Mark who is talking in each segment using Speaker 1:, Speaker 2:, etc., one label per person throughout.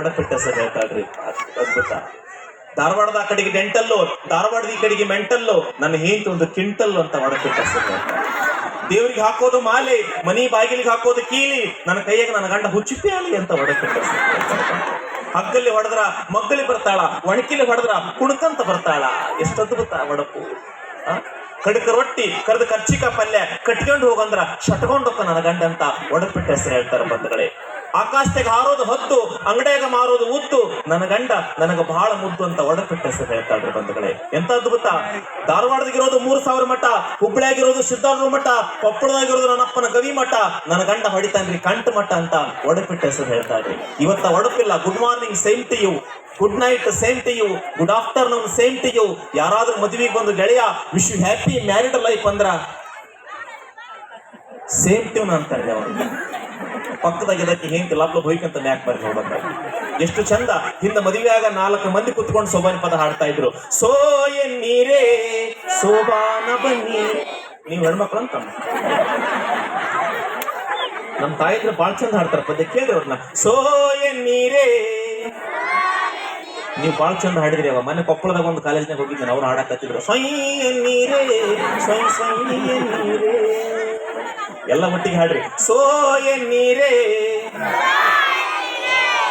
Speaker 1: ಹೊಡಪಿಟ್ಟ sir ಹೇಳ್ತಾಳ್ರಿ ಅದ್ಭುತ. ಧಾರವಾಡದ ಆ ಕಡೆಗೆ ಡೆಂಟಲ್ಲು ಧಾರವಾಡದ ಈ ಕಡೆಗೆ ಮೆಂಟಲ್ಲು, ನನ್ನ ಹೆಂತ ಒಂದು ಕಿಂಟಲ್ ಅಂತ ಹೊಡಪಿಟ್ಟ ಸರ್ ದೇವ್ರಿಗೆ ಹಾಕೋದು ಮಾಲೆ, ಮನಿ ಬಾಗಿಲಿಗೆ ಹಾಕೋದು ಕೀಲಿ, ನನ್ನ ಕೈಯಾಗ ನನ್ನ ಗಂಡ ಹುಚ್ಚಿಪ್ಪಿ ಅಲ್ಲಿ ಅಂತ ಹೊಡಪಿಟ್ಟ. ಹಗ್ಗಲ್ಲಿ ಹೊಡೆದ್ರ ಮಗ್ಗಲಿ ಬರ್ತಾಳ, ಒಣಕಿಲಿ ಹೊಡೆದ್ರ ಕುಣಕಂತ ಬರ್ತಾಳ. ಎಷ್ಟು ಅದ್ಭುತ ಒಡಪು? ಕಡಕ ರೊಟ್ಟಿ, ಕರೆದ ಕರ್ಚಿಕಾ ಪಲ್ಯ, ಕಟ್ಕೊಂಡು ಹೋಗಂದ್ರ, ಶಟ್ಕೊಂಡು ಹೋಗ ನನ್ನ ಗಂಡ ಅಂತ ಒಡಪಿಟ್ಟ ಹೆಸರು ಹೇಳ್ತಾರೆ ಬಂಧುಗಳೇ. ಆಕಾಶದಾಗ ಹಾರೋದು ಹೊತ್ತು, ಅಂಗಡಿಯಾಗ ಮಾರೋದು ಉತ್ತು. ನನ್ನ ಗಂಡ ನನಗ ಬಹಳ ಮುದ್ದು ಅಂತ ಒಡಪಿಟ್ಟ ಹೆಸರು ಹೇಳ್ತಾಳ್ರಿ ಬಂಧುಗಳೇ. ಎಂತ ಅದ್ಭುತ ಧಾರವಾಡದಾಗಿರೋದು ಮೂರ್ ಸಾವಿರ ಮಠ ಹುಬ್ಳ್ಯಾಗಿರೋದು ಸಿದ್ಧಾರ್ಥ ಮಠ ಕೊಪ್ಪಳದಾಗಿರೋದು ನನ್ನಪ್ಪನ ಗವಿ ಮಠ. ನನ್ನ ಗಂಡ ಹೊಡಿತಾನ್ರಿ ಕಂಠ ಮಠ ಅಂತ ಒಡಪಿಟ್ಟ ಹೆಸರು ಹೇಳ್ತಾಳ್ರಿ. ಇವತ್ತ ಒಡಪಿಲ್ಲ. Good morning same to you good night same to you good afternoon same to you ಯಾರಾದ್ರೂ ಮದುವೆಗೆ ಬಂದು ಗೆಳೆಯ wish you happy married life ಅಂದ್ರ ಸೇಮ್ ಟ್ಯೂನ್ ಅಂತಾರೆ ಅವ್ರಿಗೆ ಪಕ್ಕದಾಗ ಇದಕ್ಕೆ ಹೆಂಗೆ ಲಪ್ಲ ಹೋಯ್ಕಂತ ನ್ಯಾಕ್ ಬರ್ರಿ ನೋಡೋದ ಎಷ್ಟು ಚಂದ. ಹಿಂದ ಮದುವೆಯಾಗ ನಾಲ್ಕು ಮಂದಿ ಕುತ್ಕೊಂಡು ಸೋಬಾನ ಪದ ಹಾಡ್ತಾ ಇದ್ರು. ಸೋ ಎನ್ನೀರೇ ಸೋಬಾನ ಬನ್ನಿ. ನೀವು ಹೆಣ್ಮಕ್ಳು ಅಂತ. ನಮ್ಮ ತಾಯಿದ್ರು ಬಾಳ್ ಚಂದ ಹಾಡ್ತಾರ ಪದ್ಯ, ಕೇಳ್ರಿ ಅವ್ರನ್ನ ಸೋ ಎನ್ನೀರೇ ನೀವು ಬಾಳ್ ಚಂದ ಹಾಡಿದ್ರಿ ಅವ. ಮೊನ್ನೆ ಕೊಪ್ಪಳದಾಗ ಒಂದು ಕಾಲೇಜ್ನಾಗ ಹೋಗಿದ್ದೆ, ಅವ್ರು ಹಾಡಕತ್ತಿದ್ರು. ಸೊಯ್ ಎನ್ನೀರೇ ಸೊಯ್ ಸೊಯ್ ಎನ್ನೀರೇ ಎಲ್ಲ ಒಟ್ಟಿಗೆ ಹಾಡ್ರಿ. ಸೋ ನೀರೇ.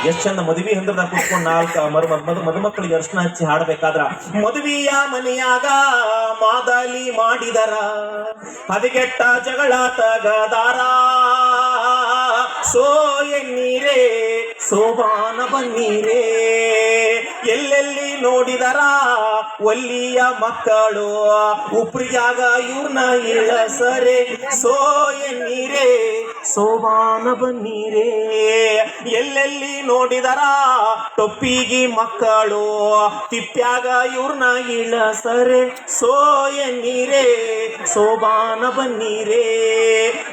Speaker 1: ಎಷ್ಟ್ ಚಂದ ಮದುವೆ ಹಂದ್ರದಾಗ ಕೂತ್ಕೊಂಡು ನಾಲ್ಕು ಮರು ಮದು ಮದುಮಕ್ಕಳಿಗೆ ಅರ್ಶನ ಹಚ್ಚಿ ಹಾಡ್ಬೇಕಾದ್ರ ಮದುವೆಯ ಮನೆಯಾಗ ಮಾದಲಿ ಮಾಡಿದರ. ಹದಗೆಟ್ಟ ಜಗಳ ತಗದಾರ ಸೋ ಎನ್ನೀರೇ ಸೋಬಾನ ಬನ್ನೀರೇ. ಎಲ್ಲೆಲ್ಲಿ ನೋಡಿದರ ಒಲ್ಲಿಯ ಮಕ್ಕಳು? ಉಪ್ರಿಯಾಗ ಇವ್ರನ್ನ ಇಳಸರೆ ಸೋ ಎನ್ನೀರೇ. ಸೋಬಾನ ಬನ್ನೀರೇ. ಎಲ್ಲೆಲ್ಲಿ ನೋಡಿದರ ಟೊಪ್ಪಿಗಿ ಮಕ್ಕಳು? ತಿಪ್ಪ್ಯಾಗ ಇವ್ರನ್ನ ಇಳಸರೆ ಸೋ ನೀರೇ. ಸೋಬಾನ ಬನ್ನೀರೇ.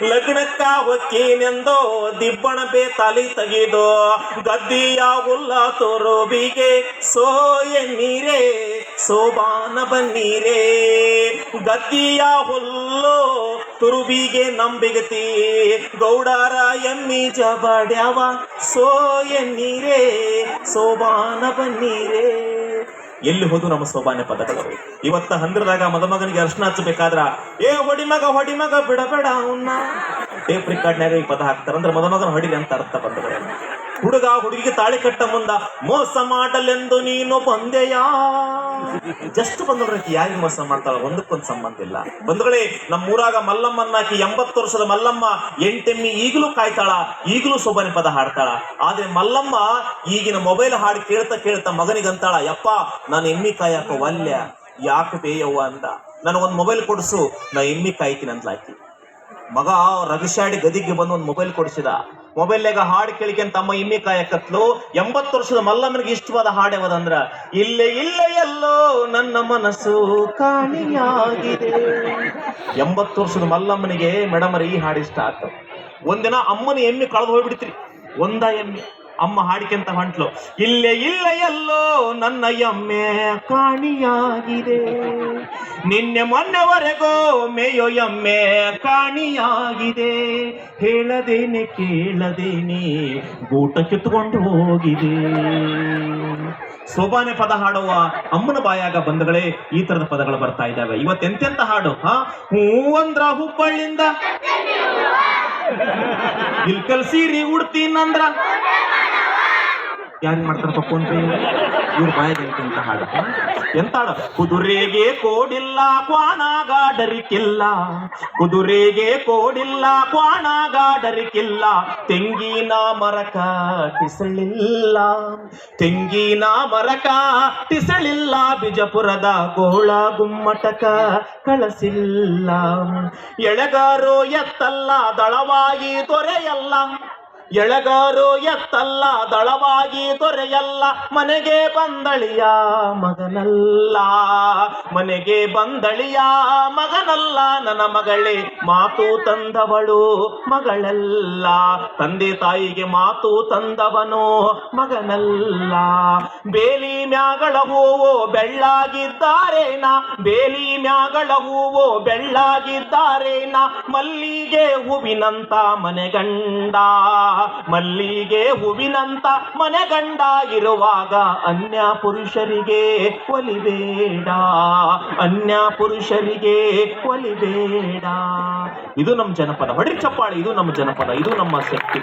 Speaker 1: ಲಗ್ನಕ್ಕ ಒಕ್ಕೇನೆಂದು ದಿಬ್ಬಣ ಬೇತಾಲಿ ತೆಗೆದು ಗದ್ದಿಯ ಹುಲ್ಲ ತೋರೋಬಿಗೆ ಸೋ ನೀರೇ. ಸೋಬಾನ ಬನ್ನೀರೇ. ಗದ್ದಿಯ ಹುಲ್ಲು ತುರುಬಿಗೆ ನಂಬಿಗತಿ. ಗೌಡರ ಎಮ್ಮಿ ಜಬಡ್ಯಾವ ಸೋ ಎನ್ನೀರೇ, ಸೋಬಾನ ಬನ್ನೀರೇ. ಎಲ್ಲಿ ಹೋದು ನಮ್ಮ ಸೋಬಾನೆ ಪದಗಳು ಇವತ್ತ ಹಂದ್ರದಾಗ ಮದಮಗನಿಗೆ ಅರ್ಶನ ಹಚ್ಚಬೇಕಾದ್ರ, ಏ ಹೊಡಿಮಗ ಹೊಡಿಮಗ, ಬಿಡಬೇಡ ಅವನ್ನ ಟೇಪ್ ರಿಕಾರ್ಡ್ನಾಗ ಈ ಪದ ಹಾಕ್ತಾರ ಅಂದ್ರೆ ಮದಮಗನ ಹೊಡಿಲಿ ಅಂತ ಅರ್ಥ ಪದಗಳು ಹುಡುಗ ಹುಡುಗಿಗೆ ತಾಳಿ ಕಟ್ಟ ಮುಂದ ಮೋಸ ಮಾಡಲೆಂದು ನೀನು ಬಂದೆಯಾ? ಜಸ್ಟ್ ಬಂದವ್ರಿಗೆ ಯಾರಿಗೆ ಮೋಸ ಮಾಡ್ತಾಳ ಒಂದಕ್ಕೊಂದು ಸಂಬಂಧ ಇಲ್ಲ. ಬಂಧುಗಳೇ ನಮ್ಮ ಊರಾಗ ಮಲ್ಲಮ್ಮನ್ನಾಕಿ ಎಂಬತ್ತು ವರ್ಷದ ಮಲ್ಲಮ್ಮ ಎಂಟೆಮ್ಮಿ ಈಗಲೂ ಕಾಯ್ತಾಳ, ಈಗಲೂ ಸೊಬನೆ ಪದ ಹಾಡ್ತಾಳ. ಆದ್ರೆ ಮಲ್ಲಮ್ಮ ಈಗಿನ ಮೊಬೈಲ್ ಹಾಡು ಕೇಳ್ತಾ ಕೇಳ್ತಾ ಮಗನಿಗಂತಾಳ, ಯಪ್ಪ, ನಾನು ಎಮ್ಮಿ ಕಾಯಕ ವಲ್ಯ, ಯಾಕೆ ಬೇಯವ್ವ ಅಂತ. ನನಗೊಂದು ಮೊಬೈಲ್ ಕೊಡಿಸು, ನಾ ಎಮ್ಮಿ ಕಾಯ್ತೀನಿ ಅಂತಲಾಕಿ ಮಗ ರವಿಶಾಡಿ ಗದಿಗೆ ಬಂದು ಒಂದು ಮೊಬೈಲ್ ಕೊಡಿಸಿದ. ಮೊಬೈಲ್ನಾಗ ಹಾಡು ಕೇಳಿಕೆ ತಮ್ಮ ಇಮ್ಮಿ ಕಾಯಕತ್ಲು. ಎಂಬತ್ತು ವರ್ಷದ ಮಲ್ಲಮ್ಮನಿಗೆ ಇಷ್ಟವಾದ ಹಾಡ್ಯವದಂದ್ರ ಇಲ್ಲೇ ಇಲ್ಲೇ ಎಲ್ಲೋ ನನ್ನ ಮನಸ್ಸು ಕಾಣಿಯಾಗಿದೆ. ಎಂಬತ್ತು ವರ್ಷದ ಮಲ್ಲಮ್ಮನಿಗೆ ಮೇಡಮರಿ ಈ ಹಾಡು ಇಷ್ಟ ಒಂದಿನ ಅಮ್ಮನ ಎಮ್ಮಿ ಕಳೆದು ಹೋಗ್ಬಿಡ್ತ್ರಿ. ಒಂದ ಎಮ್ಮೆ. ಅಮ್ಮ ಹಾಡಿಕೆಂತ ಹೊಂಟ್ಲು, ಇಲ್ಲೇ, ಇಲ್ಲ ಎಲ್ಲೋ ನನ್ನ ಎಮ್ಮೆ ಕಾಣಿಯಾಗಿದೆ. ನಿನ್ನೆ ಮೊನ್ನೆವರೆಗೂ ಮೇಯೋ ಎಮ್ಮೆ ಕಾಣಿಯಾಗಿದೆ. ಹೇಳದೇನೆ ಕೇಳದೇನೆ ಗೂಟ ಕಿತ್ಕೊಂಡು ಹೋಗಿದೆ. ಸೋಬಾನೆ ಪದ ಹಾಡುವ ಅಮ್ಮನ ಬಾಯಾಗ ಬಂದಗಳೇ ಈ ತರದ ಪದಗಳು ಬರ್ತಾ ಇದ್ದಾವೆ. ಇವತ್ತೆಂತೆಂತ ಹಾಡು ಹಾ? ಹೂವಂದ್ರ ಹುಬ್ಬಳ್ಳಿಂದ ಇಲ್ಕಲ್ ಸೀರಿ ಉಡ್ತೀನಂದ್ರ. ಯಾರು ಮಾಡ್ತಾರಪ್ಪ ಫೋನ್ ಪೇ ಇವ್ರ ಬಾಯಾಗ ಎಂತೆಂತ ಹಾಡು? ಎಂತ ಕುದುರೆಗೆ ಕೋಡಿಲ್ಲ ಕ್ವಾಣಗಾಡರಿಕಿಲ್ಲ ಕುದುರೆಗೆ ಕೋಡಿಲ್ಲ ಕ್ವಾಣಗಾಡರಿಕಿಲ್ಲ ತೆಂಗಿನ ಮರಕ ಟಿಸಳಿಲ್ಲ ತೆಂಗಿನ ಮರಕ ಟಿಸಳಿಲ್ಲ ಬಿಜಪುರದ ಗೋಳ ಗುಮ್ಮಟಕ ಕಳಸಿಲ್ಲ. ಎಳೆಗಾರೋ ಎತ್ತಲ್ಲ, ದಳವಾಗಿ ದೊರೆಯಲ್ಲ. ಎಳಗಾರು ಎತ್ತಲ್ಲ, ದಳವಾಗಿ ದೊರೆಯಲ್ಲ, ಮನೆಗೆ ಬಂದಳಿಯ ಮಗನಲ್ಲ. ಮನೆಗೆ ಬಂದಳಿಯ ಮಗನಲ್ಲ, ನನ್ನ ಮಗಳೇ, ಮಾತು ತಂದವಳು ಮಗಳಲ್ಲ. ತಂದೆ ತಾಯಿಗೆ ಮಾತು ತಂದವನು ಮಗನಲ್ಲ. ಬೇಲಿ ಮ್ಯಾಗಳ ಹೂವು ಬೆಳ್ಳಾಗಿದ್ದಾರೇನ? ಬೇಲಿ ಮ್ಯಾಗಳ ಹೂವು ಬೆಳ್ಳಾಗಿದ್ದಾರೇನ? ಮಲ್ಲಿಗೆ ಹೂವಿನಂತ ಮನೆಗಂಡ ಮಲ್ಲಿಗೆ ಹೂವಿನಂತ ಮನೆ ಗಂಡ ಇರುವಾಗ ಅನ್ಯ ಪುರುಷರಿಗೆ ಒಲಿಬೇಡ. ಅನ್ಯ ಪುರುಷರಿಗೆ ಒಲಿಬೇಡ. ಇದು ನಮ್ಮ ಜನಪದ. ಹೊಡ್ರಿ ಚಪ್ಪಾಳಿ, ಇದು ನಮ್ಮ ಜನಪದ. ಇದು ನಮ್ಮ ಶಕ್ತಿ